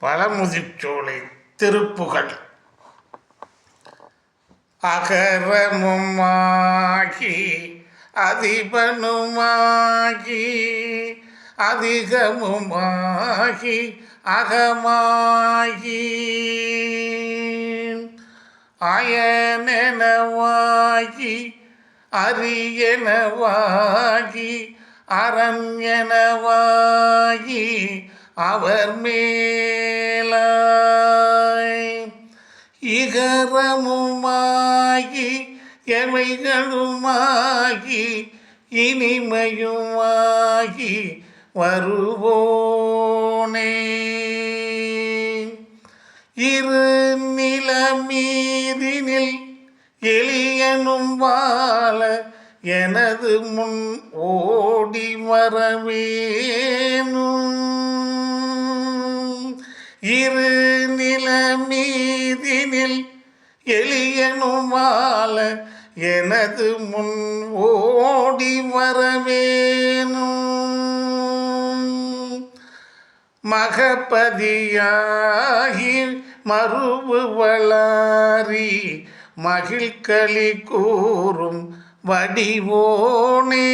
பழமுதிர்ச்சோலை திருப்புகழ் அகரமுமாகி அதிபனுமாகி அதிகமுமாகி அகமாகி. அயனெனவாகி அரியனவாகி அரண்யனவாகி அவர் மேலாய் இகரமுமாகி எவைகளுமாகி இனிமையுமாகி வருவோனே. இரு நிலமீதினில் எளியனும் வாழ எனது முன் ஓடி வரவேணும். இரு நில மீதினில் எளியனுமால எனது முன் ஓடி வரவேனும் மகபதியாகி மறுவு வளாரி மகிழ்களி கூறும் வடிவோனே.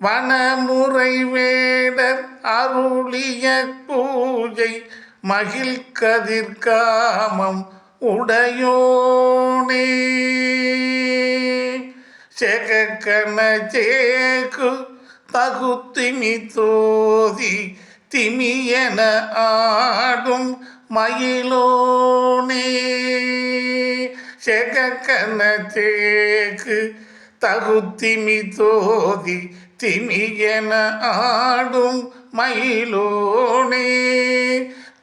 வனமுறை வேடர் அருளிய பூஜை மகிழ் கதிர்காமம் உடையோனே. செகக்கண சேக்கு தகுத்திமி தோதி திமியன ஆடும் மயிலோனே. செகக்கண சேக்கு தகுத்திமி தோதி திமியன ஆடும் மயிலோனே.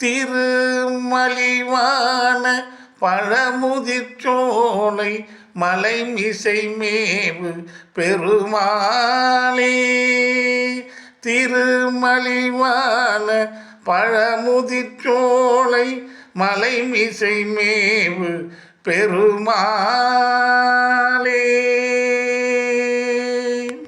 திருமலிவான பழமுதிர்ச்சோலை மலை மிசை மேவு பெருமாளே. திருமலிவான பழமுதிர்ச்சோலை மலை மிசை மேவு பெருமாளே.